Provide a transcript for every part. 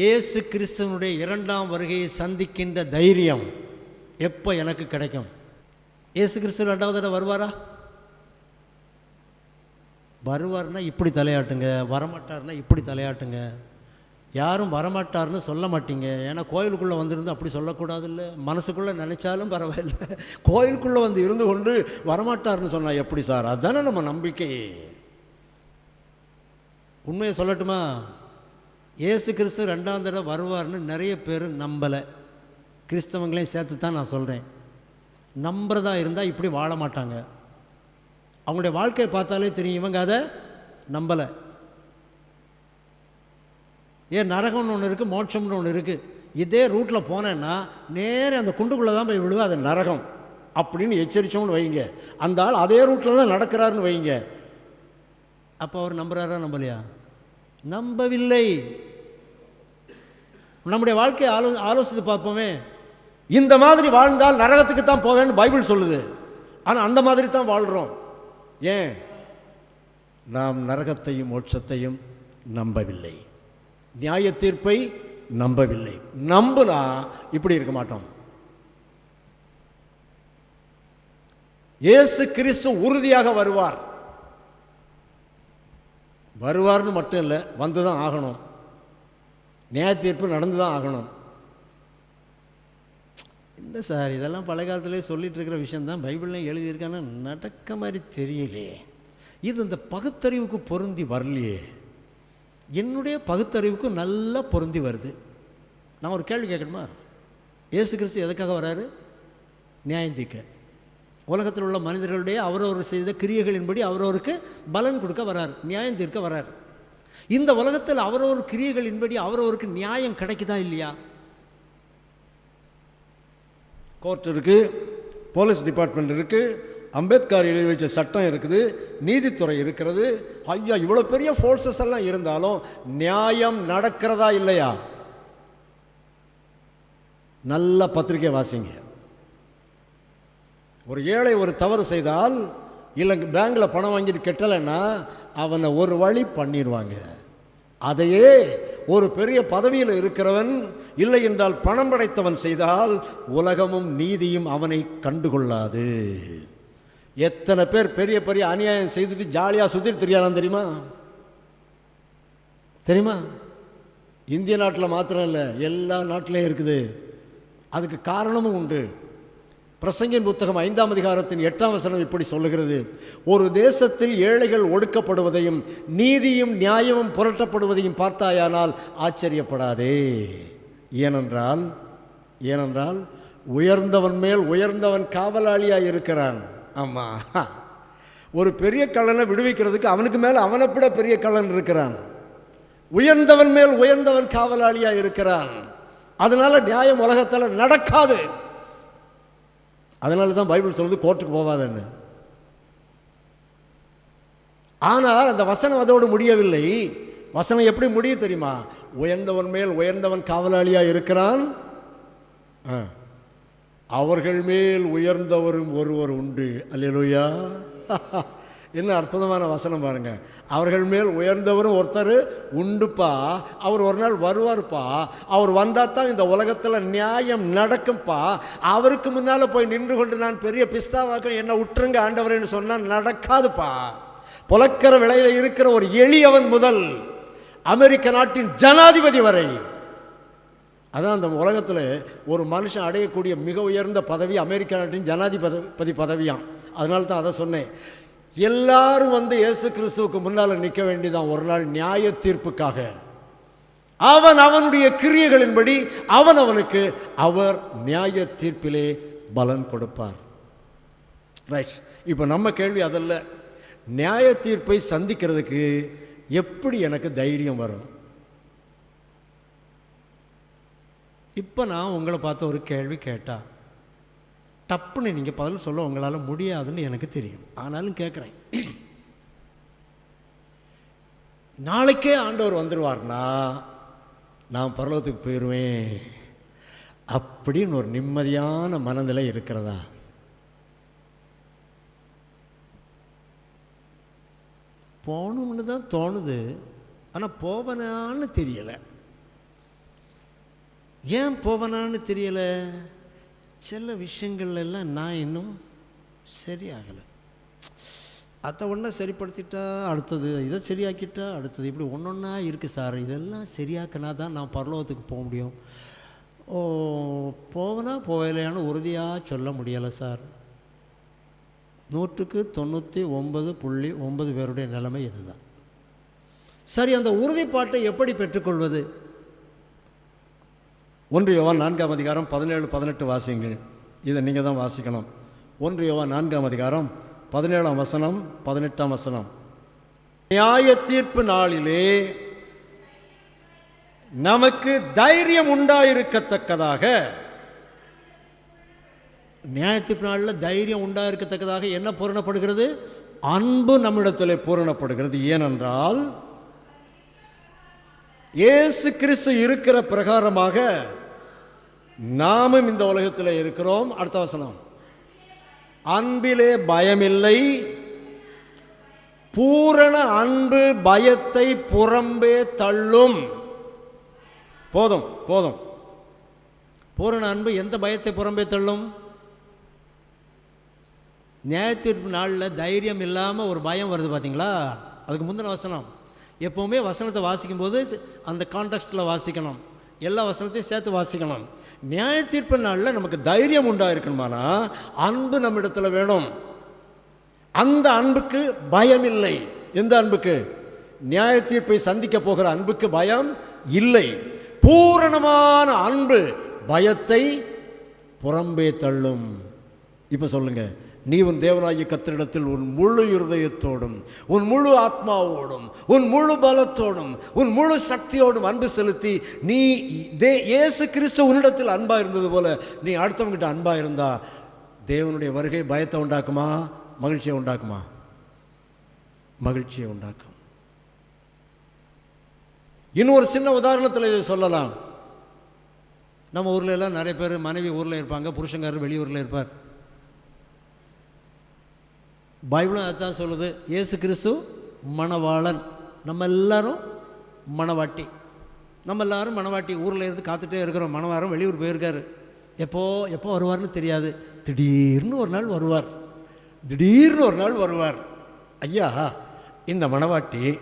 இயேசு கிறிஸ்துவனுடைய இரண்டாம் வருகையை சந்திக்கின்ற தைரியம் எப்போ எனக்கு கிடைக்கும்? இயேசு கிறிஸ்து ரெண்டாவது தடவை வருவாரா? வருவார்னா இப்படி தலையாட்டுங்க. வரமாட்டார்னா இப்படி தலையாட்டுங்க. யாரும் வரமாட்டார்னு சொல்ல மாட்டீங்க. ஏன்னா கோயிலுக்குள்ளே வந்திருந்து அப்படி சொல்லக்கூடாதுல்ல. மனசுக்குள்ளே நினச்சாலும் பரவாயில்ல. கோயிலுக்குள்ளே வந்து இருந்து கொண்டு வரமாட்டார்னு சொன்னால் எப்படி சார்? அதுதானே நம்ம நம்பிக்கை உண்மையை சொல்லட்டுமா? இயேசு கிறிஸ்து ரெண்டாம் தடவை வருவார்னு நிறைய பேர் நம்பலை. கிறிஸ்தவங்களையும் சேர்த்து தான் நான் சொல்கிறேன் நம்புறதா இருந்தால் இப்படி வாழ மாட்டாங்க. அவங்களுடைய வாழ்க்கையை பார்த்தாலே தெரியும் இவங்க அதை நம்பலை. ஏன் நரகம்னு ஒன்று இருக்குது மோட்சம்னு ஒன்று இருக்குது இதே ரூட்டில் போனேன்னா நேரே அந்த குண்டுக்குள்ளே தான் போய் விழுவா அது நரகம். அப்படின்னு எச்சரித்தோம்னு வைங்க. அந்த ஆள் அதே ரூட்டில் தான் நடக்கிறாருன்னு வைங்க. அப்போ அவர் நம்புறாரா நம்பலையா? நம்பவில்லை. நம்முடைய வாழ்க்கையை ஆலோ ஆலோசித்து பார்ப்போமே. இந்த மாதிரி வாழ்ந்தால் நரகத்துக்கு தான் போவேன்னு பைபிள் சொல்லுது. ஆனால் அந்த மாதிரி தான் வாழ்கிறோம் ஏன்? நாம் நரகத்தையும் மோட்சத்தையும் நம்பவில்லை. நியாய தீர்ப்பை நம்பவில்லை. நம்புனா இப்படி இருக்க மாட்டோம். இயேசு கிறிஸ்து உறுதியாக வருவார். வருவார்னு மட்டும் இல்லை வந்து தான் ஆகணும். நியாய தீர்ப்பு நடந்து தான் ஆகணும். இல்லை சார் இதெல்லாம் பழைய காலத்துலேயே சொல்லிட்டு இருக்கிற விஷயந்தான் பைபிள்லாம் எழுதியிருக்கான்னு நடக்க மாதிரி தெரியலையே இது இந்த பகுத்தறிவுக்கு பொருந்தி வரலையே. என்னுடைய பகுத்தறிவுக்கு நல்லா பொருந்தி வருது. நான் ஒரு கேள்வி கேட்கணுமா? இயேசு கிறிஸ்து எதுக்காக வராரு? நியாயம் உலகத்தில் உள்ள மனிதர்களுடைய அவரவர் செய்த கிரியைகளின்படி அவரவருக்கு பலன் கொடுக்க வரார் நியாயம் தீர்க்க வரார். இந்த உலகத்தில் அவரவர் கிரியைகளின்படி அவரவருக்கு நியாயம் கிடைக்குதா இல்லையா? கோர்ட் இருக்குது போலீஸ் டிபார்ட்மெண்ட் இருக்குது அம்பேத்கர் எழுதி வச்ச சட்டம் இருக்குது நீதித்துறை இருக்கிறது. ஐயா இவ்வளோ பெரிய ஃபோர்ஸஸ் எல்லாம் இருந்தாலும் நியாயம் நடக்கிறதா இல்லையா? நல்ல பத்திரிக்கை வாசிங்க. ஒரு ஏழை ஒரு தவறு செய்தால் இல்லை பேங்கில் பணம் வாங்கிட்டு கெட்டலைன்னா அவனை ஒரு வழி பண்ணிடுவாங்க அதையே ஒரு பெரிய பதவியில் இருக்கிறவன் இல்லை என்றால் பணம் படைத்தவன் செய்தால் உலகமும் நீதியும் அவனை கண்டுகொள்ளாது. எத்தனை பேர் பெரிய பெரிய அநியாயம் செய்துட்டு ஜாலியாக சுற்றிட்டு தெரியாதான் தெரியுமா? தெரியுமா? இந்திய நாட்டில் மாத்திரம் இல்லை எல்லா நாட்டிலையும் இருக்குது. அதுக்கு காரணமும் உண்டு. பிரசங்கின் புத்தகம் ஐந்தாம் அதிகாரத்தின் எட்டாம் வசனம் இப்படி சொல்லுகிறது. ஒரு தேசத்தில் ஏழைகள் ஒடுக்கப்படுவதையும் நீதியும் நியாயமும் புரட்டப்படுவதையும் பார்த்தாயானால் ஆச்சரியப்படாதே. ஏனென்றால் ஏனென்றால் உயர்ந்தவன் மேல் உயர்ந்தவன் காவலாளியாக இருக்கிறான். ஆமாம் ஒரு பெரிய கள்ளனை விடுவிக்கிறதுக்கு அவனுக்கு மேலே அவனை விட பெரிய கள்ளன் இருக்கிறான். உயர்ந்தவன் மேல் உயர்ந்தவன் காவலாளியாக இருக்கிறான். அதனால் நியாயம் உலகத்தில் நடக்காது. அதனால தான் பைபிள் சொல்லுது கோர்ட்டுக்கு போவாதன்னு. ஆனால் அந்த வசனம் அதோடு முடியவில்லை. வசனம் எப்படி முடியும் தெரியுமா? உயர்ந்தவன் மேல் உயர்ந்தவன் காவலாளியாக இருக்கிறான். அவர்கள் மேல் உயர்ந்தவரும் ஒருவர் உண்டு. அல்லேலூயா. என்ன அற்புதமான வசனம் பாருங்க. அவர்கள் மேல் உயர்ந்தவரும் ஒருத்தர் உண்டுப்பா. அவர் ஒரு நாள் வருவார்ப்பா. அவர் வந்தால் தான் இந்த உலகத்தில் நியாயம் நடக்கும்ப்பா அவருக்கு முன்னால் போய் நின்று கொண்டு நான் பெரிய பிஸ்தாவாக்க என்னை விட்டுருங்க ஆண்டவரேன்னு சொன்னால் நடக்காதுப்பா. புலக்கிற விலையில் இருக்கிற ஒரு எளியவன் முதல் அமெரிக்க நாட்டின் ஜனாதிபதி வரை. அதான் அந்த உலகத்தில் ஒரு மனுஷன் அடையக்கூடிய மிக உயர்ந்த பதவி அமெரிக்க நாட்டின் ஜனாதிபதி பதவியாம். அதனால தான் அதை சொன்னேன். எல்லாரும் வந்து இயேசு கிறிஸ்துவுக்கு முன்னால் நிற்க வேண்டியதான் ஒரு நாள் நியாய தீர்ப்புக்காக. அவன் அவனுடைய கிரியைகளின்படி அவன் அவனுக்கு அவர் நியாய தீர்ப்பிலே பலன் கொடுப்பார். ரைட் இப்போ நம்ம கேள்வி அதல்ல. நியாய தீர்ப்பை சந்திக்கிறதுக்கு எப்படி எனக்கு தைரியம் வரும்? இப்போ நான் உங்களை பார்த்து ஒரு கேள்வி கேட்டால் டப்புன்னு நீங்கள் பதில் சொல்ல உங்களால் முடியாதுன்னு எனக்கு தெரியும். ஆனாலும் கேட்குறேன் நாளைக்கே ஆண்டவர் வந்துடுவார்னா நான் பரலோகத்துக்கு போயிடுவேன் அப்படின்னு ஒரு நிம்மதியான மனநிலை இருக்கிறதா? போகணும்னு தான் தோணுது. ஆனால் போவனான்னு தெரியலை. ஏன் போவனான்னு தெரியலை? சில விஷயங்கள்லாம் நான் இன்னும் சரியாகலை. அதை ஒன்றா சரிப்படுத்திட்டா அடுத்தது இதை சரியாக்கிட்டா அடுத்தது இப்படி ஒன்று ஒன்றா இருக்குது சார். இதெல்லாம் சரியாக்கினா தான் நான் பரலோகத்துக்கு போக முடியும். ஓ போவனா போகலையான்னு உறுதியாக சொல்ல முடியலை சார். நூற்றுக்கு தொண்ணூற்றி ஒன்பது புள்ளி ஒன்பது பேருடைய நிலைமை இதுதான். சரி அந்த உறுதிப்பாட்டை எப்படி பெற்றுக்கொள்வது? ஒன்று யோவான் நான்காம் அதிகாரம் பதினேழு பதினெட்டு வாசிங்கள் இதை நீங்கள் தான் வாசிக்கணும். ஒன்று யோவான் நான்காம் அதிகாரம் பதினேழாம் வசனம் பதினெட்டாம் வசனம். நியாய தீர்ப்பு நாளிலே நமக்கு தைரியம் உண்டாயிருக்கத்தக்கதாக. நியாயத்தீர்ப்பு நாளில் தைரியம் உண்டாயிருக்கத்தக்கதாக என்ன பூரணப்படுகிறது? அன்பு நம்மிடத்தில் பூரணப்படுகிறது. ஏனென்றால் இயேசு கிறிஸ்து இருக்கிற பிரகாரமாக நாமும் இந்த உலகத்தில் இருக்கிறோம். அடுத்த வசனம். அன்பிலே பயமில்லை. பூரண அன்பு பயத்தை புறம்பே தள்ளும். போதும் போதும். பூரண அன்பு எந்த பயத்தை புறம்பே தள்ளும்? நியாயத்தீர்ப்பு நாளில் தைரியம் இல்லாமல் ஒரு பயம் வருது பார்த்தீங்களா அதுக்கு முந்தின வசனம். எப்போவுமே வசனத்தை வாசிக்கும்போது அந்த கான்டெக்ஸ்டில் வாசிக்கணும். எல்லா வசனத்தையும் சேர்த்து வாசிக்கணும். நியாய தீர்ப்பு நாளில் நமக்கு தைரியம் உண்டாயிருக்கணுமானா அன்பு நம்மிடத்தில் வேணும். அந்த அன்புக்கு பயம் இல்லை எந்த அன்புக்கு? நியாய தீர்ப்பை சந்திக்க போகிற அன்புக்கு பயம் இல்லை. பூரணமான அன்பு பயத்தை புறம்பே தள்ளும். இப்போ சொல்லுங்கள் நீ உன் தேவனாகிய கத்திரிடத்தில் உன் முழு இருதயத்தோடும் உன் முழு ஆத்மாவோடும் உன் முழு பலத்தோடும் உன் முழு சக்தியோடும் அன்பு செலுத்தி நீ தே இயேசு கிறிஸ்து உன்னிடத்தில் அன்பாக இருந்தது போல நீ அடுத்தவங்கிட்ட அன்பாக இருந்தா தேவனுடைய வருகை பயத்தை உண்டாக்குமா? மகிழ்ச்சியை உண்டாக்குமா? மகிழ்ச்சியை உண்டாக்கும். இன்னொரு சின்ன உதாரணத்தில் இதை சொல்லலாம். நம்ம ஊரில் எல்லாம் நிறைய பேர் மனைவி ஊரில் இருப்பாங்க புருஷங்காரர் வெளியூரில் இருப்பார். பைபிளும் அதுதான் சொல்லுது ஏசு கிறிஸ்து மணவாளன். நம்ம எல்லாரும் மணவாட்டி. நம்ம எல்லாரும் மணவாட்டி ஊரில் இருந்து காத்துட்டே இருக்கிறோம். மணவாரம் வெளியூர் போயிருக்காரு. எப்போ எப்போ வருவார்னு தெரியாது. திடீர்னு ஒரு நாள் வருவார். திடீர்னு ஒரு நாள் வருவார். ஐயா இந்த மணவாட்டி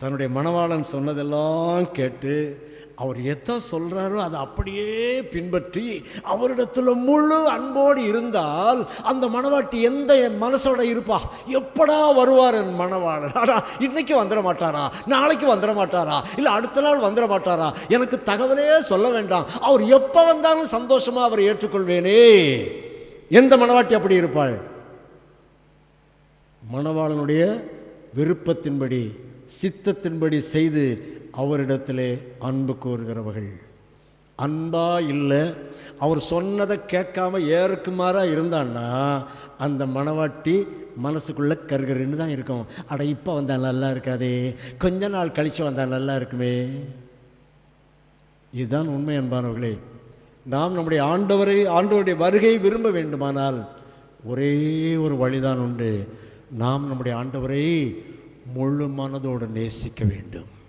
தன்னுடைய மணவாளன் சொன்னதெல்லாம் கேட்டு அவர் எதை சொல்கிறாரோ அதை அப்படியே பின்பற்றி அவரிடத்தில் முழு அன்போடு இருந்தால் அந்த மணவாட்டி எந்த என் மனசோட இருப்பா? எப்படா வருவார் என் மணவாளன்? ஆனால் இன்னைக்கு வந்துட மாட்டாரா? நாளைக்கு வந்துட மாட்டாரா? இல்லை அடுத்த நாள் வந்துட மாட்டாரா? எனக்கு தகவலே சொல்ல வேண்டாம். அவர் எப்போ வந்தாலும் சந்தோஷமாக அவரை ஏற்றுக்கொள்வேனே. எந்த மணவாட்டி அப்படி இருப்பாள்? மணவாளனுடைய விருப்பத்தின்படி சித்தத்தின்படி செய்து அவரிடத்திலே அன்பு கூறுகிறவர்கள். அன்பா இல்லை. அவர் சொன்னதை கேட்காம ஏறுக்குமாறா இருந்தான்னா அந்த மணவாட்டி மனசுக்குள்ளே கருகருன்னு தான் இருக்கும். அட இப்போ வந்தால் நல்லா இருக்காதே. கொஞ்ச நாள் கழித்து வந்தால் நல்லா இருக்குமே. இதுதான் உண்மை அன்பானவர்களே. நாம் நம்முடைய ஆண்டவரை ஆண்டவருடைய வருகை விரும்ப வேண்டுமானால் ஒரே ஒரு வழிதான் உண்டு. நாம் நம்முடைய ஆண்டவரை முழு மனதோடு நேசிக்க வேண்டும்.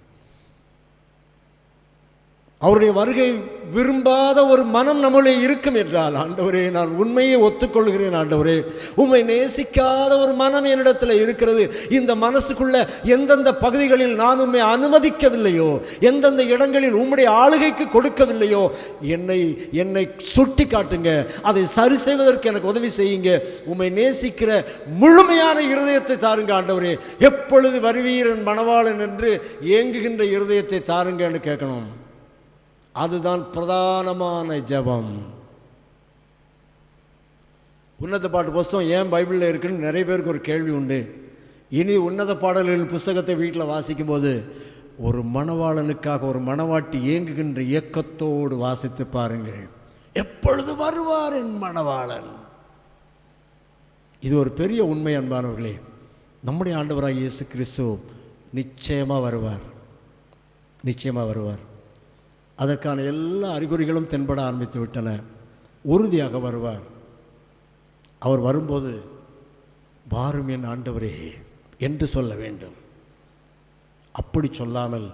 அவருடைய வருகை விரும்பாத ஒரு மனம் நம்மளே இருக்கும் என்றால் ஆண்டவரே நான் உண்மையை ஒத்துக்கொள்கிறேன் ஆண்டவரே. உண்மை நேசிக்காத ஒரு மனம் என்னிடத்தில் இருக்கிறது. இந்த மனசுக்குள்ள எந்தெந்த பகுதிகளில் நான் உண்மை அனுமதிக்கவில்லையோ எந்தெந்த இடங்களில் உம்முடைய ஆளுகைக்கு கொடுக்கவில்லையோ என்னை என்னை சுட்டி காட்டுங்க அதை சரி செய்வதற்கு எனக்கு உதவி செய்யுங்க. உம்மை நேசிக்கிற முழுமையான இருதயத்தை தாருங்க ஆண்டவரே. எப்பொழுது வருவீரன் மணவாளன் என்று ஏங்குகின்ற இருதயத்தை தாருங்கன்னு கேட்கணும். அதுதான் பிரதானமான ஜெபம். உன்னத பாட்டு புஸ்தகம் ஏன் பைபிளில் இருக்குன்னு நிறைய பேருக்கு ஒரு கேள்வி உண்டு. இனி உன்னத பாடல்களின் புஸ்தகத்தை வீட்டில் வாசிக்கும்போது ஒரு மணவாளனுக்காக ஒரு மணவாட்டி இயங்குகின்ற இயக்கத்தோடு வாசித்து பாருங்கள். எப்பொழுது வருவார் என் மணவாளன்? இது ஒரு பெரிய உண்மை அன்பானவர்களே. நம்முடைய ஆண்டவராக இயேசு கிறிஸ்து நிச்சயமாக வருவார். நிச்சயமாக வருவார். அதற்கான எல்லா அறிகுறிகளும் தென்பட ஆரம்பித்து விட்டன. உறுதியாக வருவார். அவர் வரும்போது வாரும் என் ஆண்டவரே என்று சொல்ல வேண்டும். அப்படி சொல்லாமல்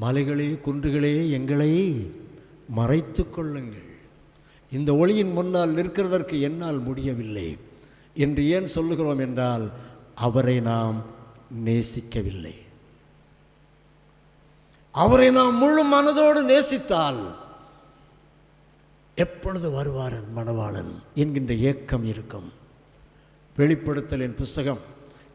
மலைகளே குன்றுகளே எங்களை மறைத்து கொள்ளுங்கள். இந்த ஒளியின் முன்னால் நிற்கிறதற்கு என்னால் முடியவில்லை. என்று ஏன் சொல்லுகிறோம் என்றால் அவரை நாம் நேசிக்கவில்லை. அவரை நாம் முழு மனதோடு நேசித்தால் எப்பொழுது வருவார் என் மணவாளன் என்கின்ற ஏக்கம் இருக்கும். வெளிப்படுத்தலின் புஸ்தகம்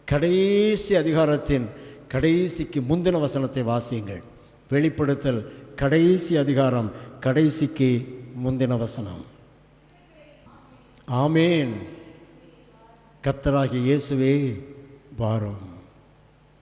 கடைசி அதிகாரத்தின் கடைசிக்கு முந்தின வசனத்தை வாசியுங்கள். வெளிப்படுத்தல் கடைசி அதிகாரம் கடைசிக்கு முந்தின வசனம். ஆமேன். கத்தராகிய இயேசுவே வாரோம்.